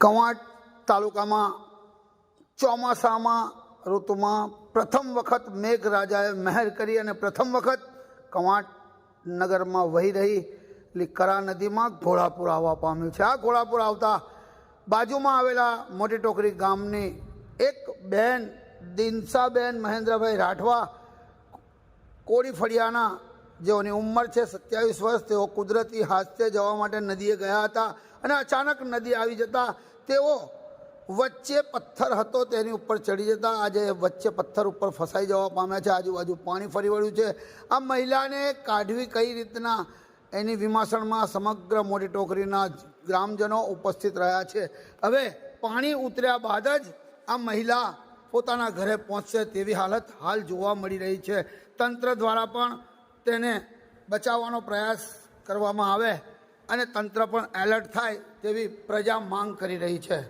કવાંટ તાલુકામાં ચોમાસામાં, ઋતુમાં પ્રથમ વખત મેઘરાજાએ મહેર કરી અને પ્રથમ વખત કવાંટ નગરમાં વહી રહેલી કરા નદીમાં ઘોડાપુર આવવા પામ્યું છે. આ ઘોડાપુર આવતા બાજુમાં આવેલા મોટી ટોકરી ગામની એક બહેન દિનસાબેન મહેન્દ્રભાઈ રાઠવા કોળી ફળિયાના જેઓની ઉંમર છે સત્યાવીસ વર્ષ, તેઓ કુદરતી હાસ્તે જવા માટે નદીએ ગયા હતા અને અચાનક નદી આવી જતા તેઓ વચ્ચે પથ્થર હતો, તેની ઉપર ચડી જતા. આજે વચ્ચે પથ્થર ઉપર ફસાઈ જવા પામ્યા છે. આજુબાજુ પાણી ફરી વળ્યું છે. આ મહિલાને કાઢવી કઈ રીતના? એની વિમાસણમાં સમગ્ર મોટી ટોકરીના ગ્રામજનો ઉપસ્થિત રહ્યા છે. હવે પાણી ઉતર્યા બાદ જ આ મહિલા પોતાના ઘરે પહોંચશે તેવી હાલત હાલ જોવા મળી રહી છે. તંત્ર દ્વારા પણ તેને બચાવવાનો પ્રયાસ કરવામાં આવે અને તંત્ર પણ એલર્ટ થાય તેવી પ્રજા માંગ કરી રહી છે.